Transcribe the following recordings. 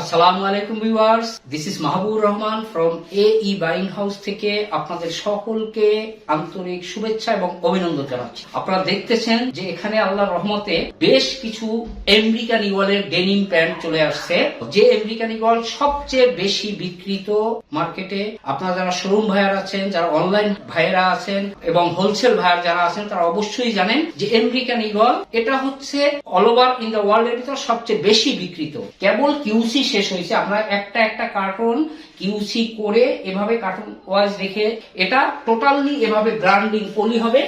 আসসালামু আলাইকুম viewers this is Mahbub Rahman from A E buying house থেকে আপনাদের সকলকে আন্তরিক শুভেচ্ছা এবং অভিনন্দন জানাচ্ছি। আপনারা দেখতেছেন যে এখানে আল্লাহর রহমতে বেশ কিছু আমেরিকান ইগলের ডেনিম প্যান্ট চলে আসছে। যে আমেরিকান ইগল সবচেয়ে বেশি বিক্রিত মার্কেটে আপনারা যারা শোরুম ভাইয়ার আছেন, যারা অনলাইন ভাইয়েরা আছেন এবং হোলসেল ভাইয়ার যারা আছেন, তারা অবশ্যই জানেন যে আমেরিকান ইগল এটা হচ্ছে all over in the world এর ভিতর সবচেয়ে বেশি বিক্রিত। কেবল কিউসি শেষ হয়েছে। আমরা একটা একটা কার্টুন কিউসি করে এভাবে কার্টুন ওয়াইজ রেখে এটা টোটালি এভাবে ব্র্যান্ডিং পলি হবে।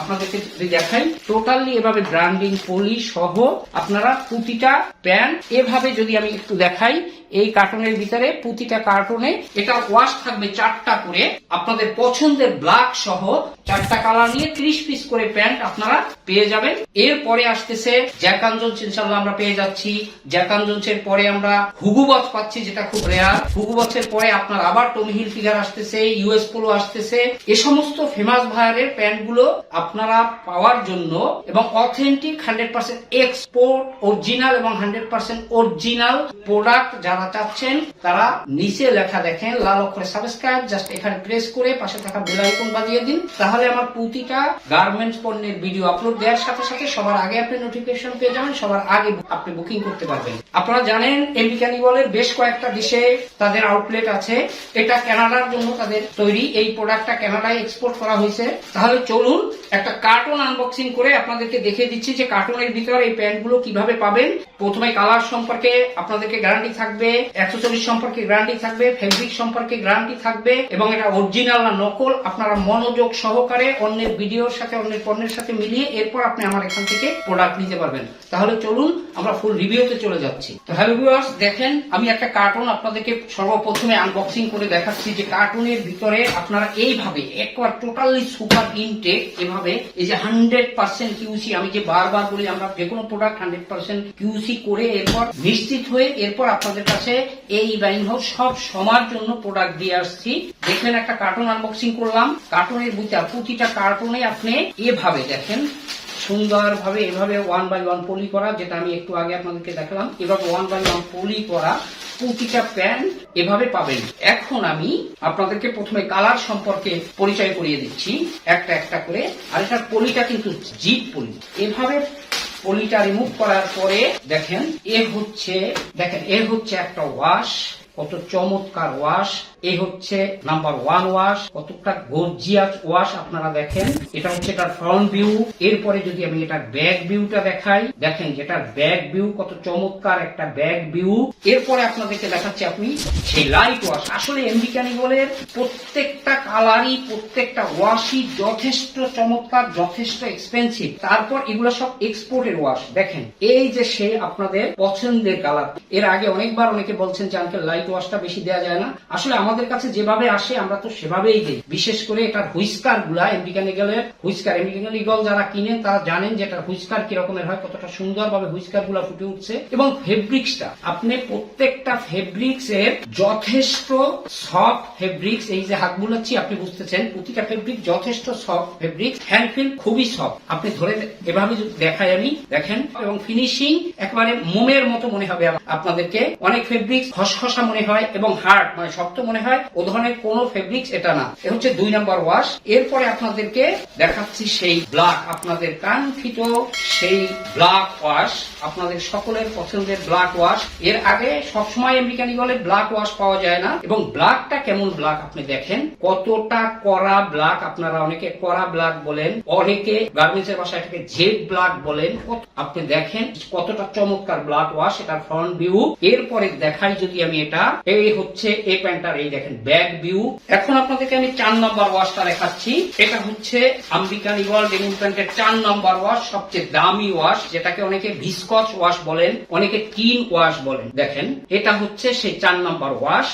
আপনাদেরকে যদি দেখাই টোটালি এভাবে ব্র্যান্ডিং পলি সহ আপনারা প্রতিটা প্যান্ট এভাবে যদি আমি একটু দেখাই, এই কার্টুনের ভিতরে প্রতিটা কার্টুনে এটা ওয়াশ থাকবে চারটা করে। আপনাদের পছন্দের ব্ল্যাক সহ চারটা কালার নিয়ে ত্রিশ পিস করে প্যান্ট আপনারা পেয়ে যাবেন। এরপরে আসতেছে জ্যাকানজন্স ইনশাল্লাহ আমরা পেয়ে যাচ্ছি। জ্যাকানজন্সের পরে আমরা হুগুবচ পাচ্ছি, যেটা খুব রেয়ার হুগুবচের পরে আপনার আবার টমি হিল ফিগার আসতেছে ইউএস পোলো আসতেছে। এ সমস্ত ফেমাস ভায়ারের প্যান্টগুলো আপনারা পাওয়ার জন্য এবং authentic hundred percent export original এবং হান্ড্রেড পার্সেন্ট অরিজিনাল প্রোডাক্ট যারা চাচ্ছেন, তারা নিচে লেখা দেখেন, লাল অক্ষরে সাবস্ক্রাইব জাস্ট এখানে প্রেস করে পাশে থাকা বেল আইকন বাজিয়ে দিন। তাহলে আমার প্রতিটা গার্মেন্টস পণ্যের ভিডিও আপলোড দেওয়ার সাথে সাথে সবার আগে আপনি নোটিফিকেশন পেয়ে যাবেন, সবার আগে আপনি বুকিং করতে পারবেন। আপনারা জানেন আমেরিকান ইগলের বেশ কয়েকটা দেশে তাদের আউটলেট আছে। এটা কানাডার জন্য তাদের তৈরি। এই প্রোডাক্টটা কানাডায় এক্সপোর্ট করা হয়েছে। তাহলে চলুন একটা কার্টুন আনবক্সিং করে আপনাদেরকে দেখিয়ে দিচ্ছি যে কার্টুনের ভিতর এই প্যান্টগুলো কীভাবে পাবেন। প্রথমে কালার সম্পর্কে আপনাদেরকে গ্যারান্টি থাকবে অ্যাক্সেসরিজ সম্পর্কে গ্যারান্টি থাকবে ফেব্রিক সম্পর্কে গ্যারান্টি থাকবে, এবং এটা অরিজিনাল না নকল, আপনারা মনোযোগ সহকারে অন্যের ভিডিওর সাথে, অন্যের পণ্যের সাথে মিলিয়ে এরপর আপনি আমার এখান থেকে প্রোডাক্ট নিতে পারবেন। তাহলে চলুন আমরা ফুল রিভিউতে চলে যাচ্ছি। তো হ্যালো ভিউয়ার্স দেখেন, আমি একটা কার্টুন আপনাদেরকে সর্বপ্রথমে আনবক্সিং করে দেখাচ্ছি যে কার্টুনের ভিতরে আপনারা এইভাবে একবার টোটালি সুপার ইনটেক এভাবে, এই যে হান্ড্রেড পার্সেন্ট কিউসি আমি যে বারবার বলি আমরা যে কোনো প্রোডাক্ট হান্ড্রেড পার্সেন্ট কিউসি করে এরপর নিশ্চিত হয়ে এরপর আপনাদের কাছে এই বাইন হাউস সব সমার জন্য প্রোডাক্ট দিয়ে আসছি। দেখলেন একটা কার্টুন আনবক্সিং করলাম। কার্টুনের ভিতর প্রতিটা কার্টুনে আপনি এভাবে দেখেন। সুন্দরভাবে এভাবে ওয়ান বাই ওয়ান পলি করা, যেটা আমি একটু আগে আপনাদেরকে দেখালাম। এভাবে ওয়ান বাই ওয়ান পলি করা প্রতিটা প্যান্ট এভাবে পাবেন। এখন আমি আপনাদেরকে প্রথমে কালার সম্পর্কে পরিচয় করিয়ে দিচ্ছি, একটা একটা করে। আর এটার পলিটা কিন্তু জিপ পলি এভাবে পলিটা রিমুভ করার পরে দেখেন, এ হচ্ছে, দেখেন, এ হচ্ছে একটা ওয়াশ কত চমৎকার ওয়াশ এই হচ্ছে নাম্বার ওয়ান ওয়াশ কতটা গর্জিয়াস ওয়াশ আপনারা দেখেন। এটা হচ্ছে এটার ফ্রন্ট ভিউ এরপরে যদি আমি এটার ব্যাক ভিউটা দেখাই, দেখেন যেটার ব্যাক ভিউ কত চমৎকার একটা ব্যাক ভিউ এরপরে আপনাদেরকে দেখাচ্ছি আপনি সেই লাইট ওয়াশ আসলে আমেরিকান ইগলের প্রত্যেকটা কালারই প্রত্যেকটা ওয়াশই যথেষ্ট চমৎকার, যথেষ্ট এক্সপেন্সিভ তারপর এগুলো সব এক্সপোর্টের ওয়াশ দেখেন, এই যে সে আপনাদের পছন্দের কালারের আগে অনেকবার অনেকে বলছেন যে, আঙ্কেল লাইট ওয়াশটা বেশি দেওয়া যায় না। আসলে আমাদের কাছে যেভাবে আসে, আমরা তো সেভাবেই দিই। বিশেষ করে এটার হুইস্কারগুলা আমেরিকান ইগলের হুইস্কার। আমেরিকান ইগল যারা কিনেন তারা জানেন যে এটার হুইস্কার কি রকমের হয়, কতটা সুন্দরভাবে হুইস্কারগুলা ফুটে উঠছে। এবং ফেব্রিক্সটা, আপনি প্রত্যেকটা ফেব্রিক্স এর যথেষ্ট সফট ফেব্রিক্স এই যে হাত বুলাচ্ছি, আপনি বুঝতেছেন, প্রতিটা ফেব্রিক যথেষ্ট সফট ফেব্রিক হ্যান্ড ফিল খুবই সফট আপনি ধরে এভাবে দেখাই আমি, দেখেন, এবং ফিনিশিং একবারে মোমের মতো মনে হবে আপনাদেরকে। অনেক ফেব্রিক্স খসখসা মনে হয় এবং হার্ড মানে শক্ত মনে হয়, ও ধরনের কোন ফেব্রিক্স এটা না। এ হচ্ছে দুই নম্বর ওয়াশ এরপরে আপনাদেরকে দেখাচ্ছি সেই ব্ল্যাক আপনাদের কাঙ্ক্ষিত সেই ব্ল্যাক ওয়াশ আপনাদের সকলের পছন্দের ব্ল্যাক ওয়াশ এর আগে সবসময় আমেরিকান ইগলে ব্ল্যাক ওয়াশ পাওয়া যায় না। এবং ব্ল্যাকটা কেমন ব্ল্যাক আপনি দেখেন? কতটা কড়া ব্ল্যাক আপনারা অনেকে কড়া ব্ল্যাক বলেন, অনেকে গার্মেন্টস এর ভাষায় এটাকে জেড ব্ল্যাক বলেন। আপনি দেখেন কতটা চমৎকার ব্ল্যাক ওয়াশ এটার ফ্রন্ট ভিউ এরপরে দেখাই যদি আমি এটা। এই হচ্ছে এই এই দেখেন ব্যাক ভিউ এখন আপনাদেরকে আমি চার নম্বর ওয়াশটা দেখাচ্ছি। এটা হচ্ছে ডেনিম প্যান্টের চার নম্বর ওয়াশ সবচেয়ে দামি ওয়াশ যেটাকে অনেকে ওয়াশ বলেন, অনেকে ওয়াশ বলেন। দেখেন, এটা হচ্ছে সেই চার নম্বর ওয়াশ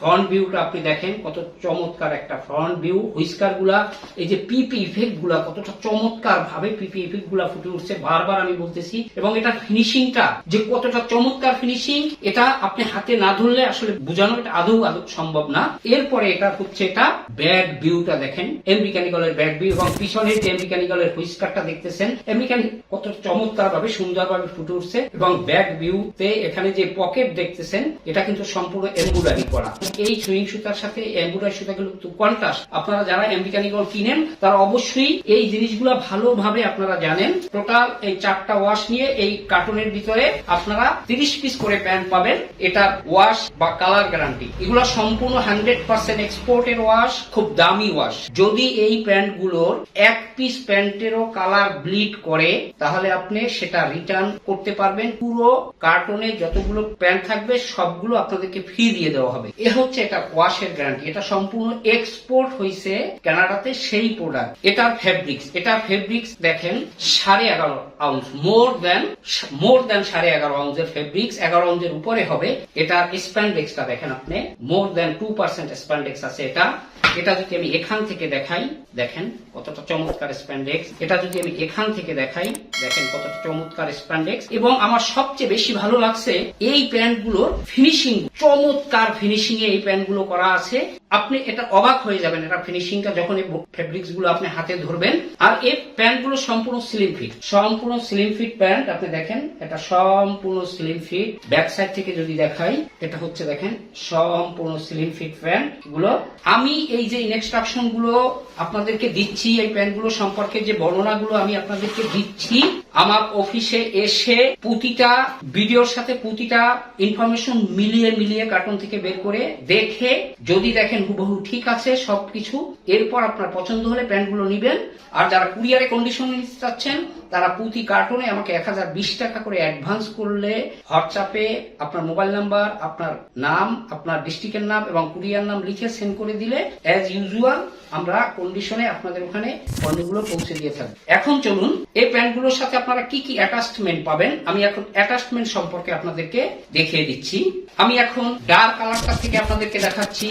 ফ্রন্ট ভিউটা আপনি দেখেন, কত চমৎকার একটা ফ্রন্ট ভিউ হুইস্কারগুলা এই যে পিপি ইফেক্টগুলা কতটা চমৎকার ভাবে পিপি ইফেক্টগুলা ফুটে উঠছে, বারবার আমি বলতেছি। এবং এটা ফিনিশিংটা যে কতটা চমৎকার ফিনিশিং এটা আপনি হাতে না ধরলে বললে আসলে বোঝানো এটা আদৌ আদৌ সম্ভব না। এরপরে এটা হচ্ছে এটা ব্যাক ভিউটা দেখেন। এমরিকানিকলের ব্যাক ভিউ এবং পিছনের যে এমরিকানিকলের হুইস্কারটা দেখতেছেন এমরিকান কত চমৎকার ভাবে সুন্দর ভাবে ফুটে উঠছে এবং ব্যাক ভিউতে এখানে যে পকেট দেখতেছেন, এটা কিন্তু সম্পূর্ণ এমব্রয়ডারি করা। এই সুইং সুতার সাথে এমব্রয়ডারি সুতাগুলো কিন্তু কন্ট্রাস্ট আপনারা যারা এমরিকানিকল কিনেন, তারা অবশ্যই এই জিনিসগুলো ভালোভাবে আপনারা জানেন। টোটাল এই চারটা ওয়াশ নিয়ে এই কার্টুনের ভিতরে আপনারা তিরিশ পিস করে প্যান্ট পাবেন। এটা ওয়াশ বা কালার গ্যারান্টি এগুলো সম্পূর্ণ হান্ড্রেড পার্সেন্ট এক্সপোর্টের ওয়াশ খুব দামি ওয়াশ যদি এই প্যান্টগুলোর এক পিস প্যান্টেরও কালার ব্লিড করে, তাহলে আপনি সেটা রিটার্ন করতে পারবেন। পুরো কার্টনে যতগুলো প্যান্ট থাকবে, সবগুলো আপনাদেরকে ফ্রি দিয়ে দেওয়া হবে। এ হচ্ছে এটা ওয়াশের গ্যারান্টি এটা সম্পূর্ণ এক্সপোর্ট হয়েছে কানাডাতে সেই প্রোডাক্ট এটা ফেব্রিক্স এটা ফেব্রিক্স দেখেন, সাড়ে এগারো আউন্স মোর দেন মোর দেন সাড়ে এগারো আউন্সের ফেব্রিক্স এগারো আউন্সের উপরে হবে। স্প্যান্ডেক্সটা দেখেন আপনি more than two percent spandex আছে এটা। এটা যদি আমি এখান থেকে দেখাই, দেখেন কতটা চমৎকার স্প্যান্ডেক্স এটা যদি আমি এখান থেকে দেখাই, দেখেন কতটা চমৎকার স্প্যান্ডেক্স এবং আমার সবচেয়ে বেশি ভালো লাগছে এই প্যান্ট প্যান্টগুলোর ফিনিশিং চমৎকার ফিনিশিং এ এই প্যান্টগুলো করা আছে। আপনি এটা অবাক হয়ে যাবেন, এটা ফিনিশিংটা যখন এই ফেব্রিক্সগুলো আপনি হাতে ধরবেন। আর এই প্যান্টগুলো সম্পূর্ণ স্লিম ফিট সম্পূর্ণ স্লিম ফিট প্যান্ট, আপনি দেখেন, এটা সম্পূর্ণ স্লিম ফিট ব্যাক সাইড থেকে যদি দেখাই, এটা হচ্ছে দেখেন, সম্পূর্ণ স্লিম ফিট প্যান্টগুলো আমি এই যে ইনস্ট্রাকশনগুলো আপনাদেরকে দিচ্ছি, এই প্যান্টগুলো সম্পর্কে যে বর্ণনাগুলো আমি আপনাদেরকে দিচ্ছি, আমার অফিসে এসে প্রতিটা ভিডিওর সাথে প্রতিটা ইনফরমেশন মিলিয়ে মিলিয়ে কার্টুন থেকে বের করে দেখে, যদি দেখেন হুবহু ঠিক আছে, সবকিছু। এরপর আপনার পছন্দ হলে প্যান্টগুলো নিবেন। আর যারা কুরিয়ারে কন্ডিশন নিতে চাচ্ছেন তারা প্রতি কার্টুনে আমাকে এক হাজার বিশ টাকা করে অ্যাডভান্স করলে হোয়াটসঅ্যাপে আপনার মোবাইল নাম্বার আপনার নাম, আপনার ডিস্ট্রিক্টের নাম এবং কুরিয়ার নাম লিখে সেন্ড করে দিলে অ্যাজ ইউজুয়াল আমরা কন্ডিশনে আপনাদের ওখানে পণ্যগুলো পৌঁছে দিয়ে থাকব এখন চলুন, এই প্যান্টগুলোর সাথে আপনারা কি কি অ্যাটাচমেন্ট পাবেন? আমি এখন অ্যাটাচমেন্ট সম্পর্কে আপনাদেরকে দেখিয়ে দিচ্ছি। আমি এখন ডার্ক কালারটা থেকে আপনাদেরকে দেখাচ্ছি।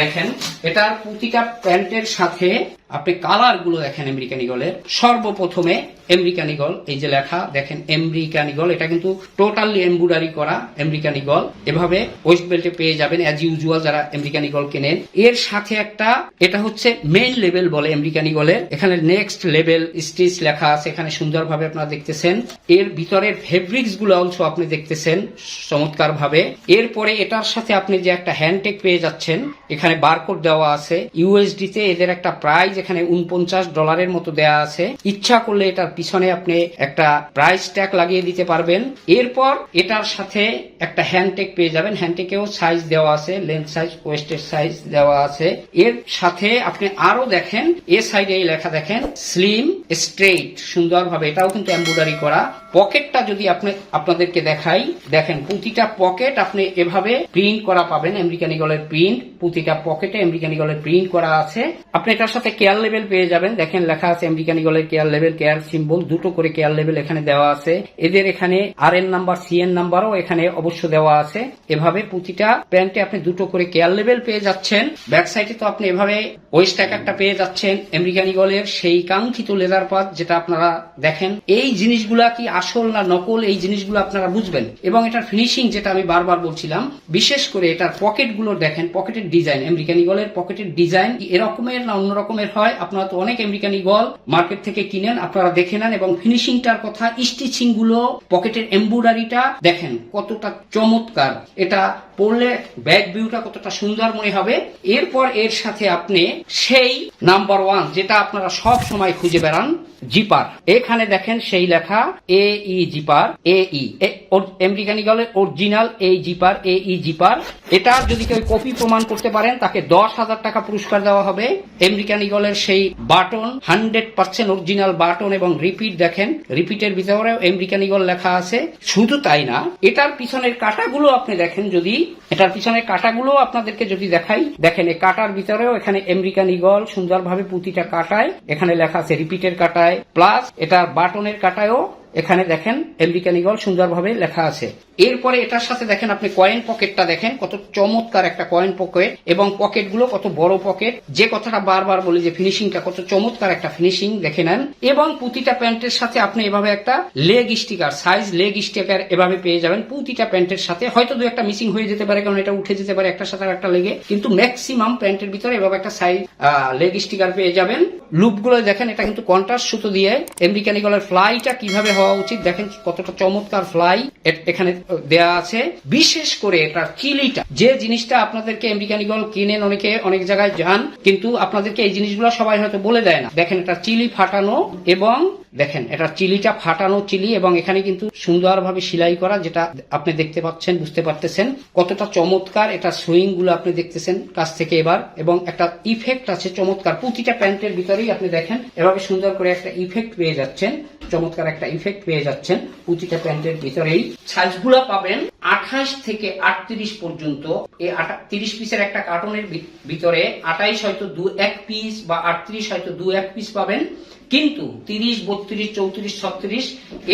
দেখেন, এটার প্রতিটা প্যান্টের সাথে আপনি কালারগুলো দেখেন আমেরিকান ইগলের সর্বপ্রথমে আমেরিকান ইগল এই যে লেখা, দেখেন আমেরিকান ইগল এটা কিন্তু টোটালি এমব্রয়ডারি করা আমেরিকান ইগল এভাবে ওয়েস্ট বেল্টে পেয়ে যাবেন অ্যাজ ইউজুয়াল যারা আমেরিকান ইগল কেনেন। এর সাথে একটা, এটা হচ্ছে মেইন লেভেল বলে আমেরিকান ইগলের এখানে নেক্সট লেভেল স্টিচ লেখা আছে, এখানে সুন্দরভাবে আপনারা দেখতেছেন। এর ভিতরের ফেব্রিক্সগুলো অংশ আপনি দেখতেছেন চমৎকার ভাবে এরপরে এটার সাথে আপনি যে একটা হ্যান্ডটেক পেয়ে যাচ্ছেন, এখানে বারকোড দেওয়া আছে। ইউএসডি তে এদের একটা প্রাইস এখানে উনপঞ্চাশ ডলারের মতো দেওয়া আছে, ইচ্ছা করলে এটার পিছনে আপনি একটা প্রাইস ট্যাগ লাগিয়ে দিতে পারবেন। এরপর এটার সাথে একটা হ্যান্ডটেক পেয়ে যাবেন। হ্যান্ডটেকেও সাইজ দেওয়া আছে লেন্থ সাইজ ওয়েস্টের সাইজ দেওয়া আছে। এর সাথে আপনি আরও দেখেন, এ সাইডে এই লেখা দেখেন স্লিম স্ট্রেইট সুন্দরভাবে। এটাও কিন্তু এমব্রয়ডারি করা। পকেটটা যদি আপনি, আপনাদেরকে দেখাই, দেখেন প্রতিটা পকেট আপনি এভাবে প্রিন্ট করা পাবেন। আমেরিকান ইগলের প্রিন্ট প্রতিটা পকেটে আমেরিকান ইগলের প্রিন্ট করা আছে। আপনি এটার সাথে কেয়ার লেভেল পেয়ে যাবেন। দেখেন লেখা আছে আমেরিকান ইগলের কেয়ার লেভেল কেয়ার সিম্বল দুটো করে কেয়ার লেভেল এখানে দেওয়া আছে। এদের এখানে আর এন নাম্বার সি এন নাম্বারও এখানে অবশ্য দেওয়া আছে। এভাবে প্রতিটা প্যান্টে আপনি দুটো করে কেয়ার লেভেল পেয়ে যাচ্ছেন। ব্যাক সাইডে তো আপনি এভাবে ওয়েস্ট একটা পেয়ে যাচ্ছেন আমেরিকান ইগলের সেই কাঙ্ক্ষিত লেদার পাত যেটা আপনারা দেখেন। এই জিনিসগুলা কি আসল না নকল, এই জিনিসগুলো আপনারা বুঝবেন। এবং এটার ফিনিশিং যেটা আমি বারবার বলছিলাম, বিশেষ করে এটার পকেটগুলো দেখেন পকেটের ডিজাইন আমেরিকান ইগলের পকেটের ডিজাইন এরকমের না অন্য রকমের হয়, আপনারা তো অনেক আমেরিকান ইগল মার্কেট থেকে কিনেন, আপনারা দেখে নেন এবং ফিনিশিংটার কথা স্টিচিংগুলো পকেটের এম্বুডারিটা দেখেন, কতটা চমৎকার। এটা পরলে ব্যাক ভিউটা কতটা সুন্দর মনে হবে। এরপর এর সাথে আপনি সেই নাম্বার ওয়ান, যেটা আপনারা সব সময় খুঁজে বেড়ান, জিপার। এখানে দেখেন সেই লেখা, A E zipper, A E. American ইগলের original এই জিপার, এ ই জিপার। এটা যদি কেউ কপি প্রমাণ করতে পারেন, তাকে দশ হাজার টাকা পুরস্কার দেওয়া হবে, আমেরিকান ইগলের সেই button, hundred percent original button এবং রিপিট দেখেন। রিপিটের ভিতরে আমেরিকান ইগল লেখা আছে। শুধু তাই না, এটার পিছনের কাটাগুলো আপনি দেখেন যদি, এটার পিছনের কাটাগুলো আপনাদেরকে যদি দেখাই। দেখেন, এই কাটার ভিতরেও এখানে আমেরিকান ইগল সুন্দরভাবে প্রতিটা কাটায় এখানে লেখা আছে রিপিটের কাটায়। প্লাস এটার বাটনের কাটায়ও এখানে দেখেন আমেরিকান ইগল সুন্দরভাবে লেখা আছে। এরপরে এটার সাথে দেখেন আপনি কয়েন পকেটটা দেখেন, কত চমৎকার একটা কয়েন পকেট এবং পকেটগুলো কত বড় পকেট যে কথাটা বারবার বলি যে ফিনিশিংটা কত চমৎকার একটা ফিনিশিং দেখে নেন। এবং প্রতিটা প্যান্টের সাথে আপনি এভাবে একটা leg sticker size leg sticker এভাবে পেয়ে যাবেন। প্রতিটা প্যান্টের সাথে হয়তো দু একটা মিসিং হয়ে যেতে পারে, কারণ এটা উঠে যেতে পারে একটা সাথে একটা লেগে কিন্তু ম্যাক্সিমাম প্যান্টের ভিতরে এভাবে একটা সাইজ লেগ স্টিকার পেয়ে যাবেন। লুপগুলো দেখেন, এটা কিন্তু কন্ট্রাস্ট সুতো দিয়ে ইগলের ফ্লাইটা কীভাবে হওয়া উচিত। দেখেন কতটা চমৎকার ফ্লাই এখানে দেয়া আছে। বিশেষ করে এটার চিলিটা যে জিনিসটা আপনাদেরকে আমেরিকান ইগল কিনেন, অনেকে অনেক জায়গায় যান, কিন্তু আপনাদেরকে এই জিনিসগুলো সবাই হয়তো বলে দেয় না। দেখেন এটা চিলি ফাটানো এবং দেখেন, এটা চিলিটা ফাটানো চিলি এবং এখানে কিন্তু সুন্দরভাবে সেলাই করা, যেটা আপনি দেখতে পাচ্ছেন, বুঝতে পারতেছেন কতটা চমৎকার এটা সুইংগুলো আপনি দেখতেছেন কাছ থেকে এবার। এবং একটা ইফেক্ট আছে চমৎকার, প্রতিটা প্যান্টের ভিতরেই আপনি দেখেন, এভাবে সুন্দর করে একটা ইফেক্ট পেয়ে যাচ্ছেন, চমৎকার একটা ইফেক্ট পেয়ে যাচ্ছেন প্রতিটা প্যান্টের ভিতরেই। সাইজগুলো পাবেন আঠাশ থেকে আটত্রিশ পর্যন্ত। এই তিরিশ পিসের একটা কার্টনের ভিতরে আঠাইশ হয়তো দু, এক পিস বা আটত্রিশ হয়তো দু, এক পিস পাবেন। কিন্তু তিরিশ বত্রিশ, চৌত্রিশ, ছত্রিশ,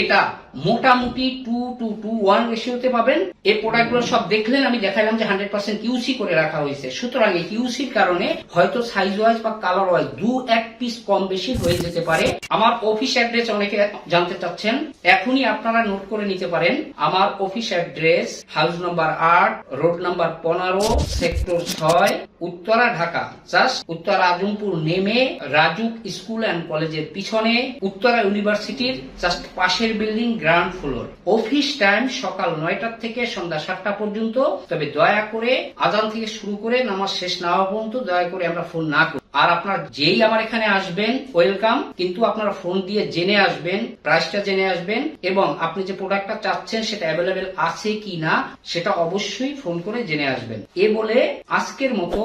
এটা মোটামুটি টু টু টু ওয়ান রেশিওতে পাবেন। এই প্রোডাক্টগুলো সব দেখলেন, আমি দেখালাম যে হান্ড্রেড পার্সেন্ট কিউসি করে রাখা হয়েছে। সুতরাং এই কিউসির কারণে হয়তো সাইজ ওয়াইজ বা কালার ওয়াইজ দু এক পিস কম বেশি হয়ে যেতে পারে। আমার অফিস অ্যাড্রেস অনেকে জানতে চাচ্ছেন, এখনই আপনারা নোট করে নিতে পারেন। আমার অফিস অ্যাড্রেস হাউস নাম্বার আট রোড নাম্বার পনেরো সেক্টর ছয়, উত্তরা, ঢাকা। জাস্ট উত্তরা, আজমপুর নেমে রাজুক স্কুল অ্যান্ড কলেজের পিছনে উত্তরা ইউনিভার্সিটির জাস্ট পাশের building ground floor office time সকাল নয়টার থেকে সন্ধ্যা সাতটা পর্যন্ত। তবে দয়া করে আজান থেকে শুরু করে নামাজ শেষ না হওয়া পর্যন্ত দয়া করে আমরা ফোন না করি। আর আপনার যেই আমার এখানে আসবেন ওয়েলকাম কিন্তু আপনারা ফোন দিয়ে জেনে আসবেন প্রাইসটা জেনে আসবেন, এবং আপনি যে প্রোডাক্টটা চাচ্ছেন সেটা অ্যাভেলেবেল আছে কি না সেটা অবশ্যই ফোন করে জেনে আসবেন। এ বলে আজকের মতো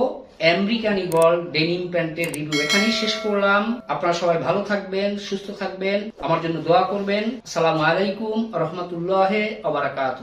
আমেরিকান ইগল ডেনিম প্যান্টের রিভিউ এখানেই শেষ করলাম। আপনারা সবাই ভালো থাকবেন, সুস্থ থাকবেন, আমার জন্য দোয়া করবেন। সালাম আলাইকুম, রহমতুল্লাহ আবরাকাত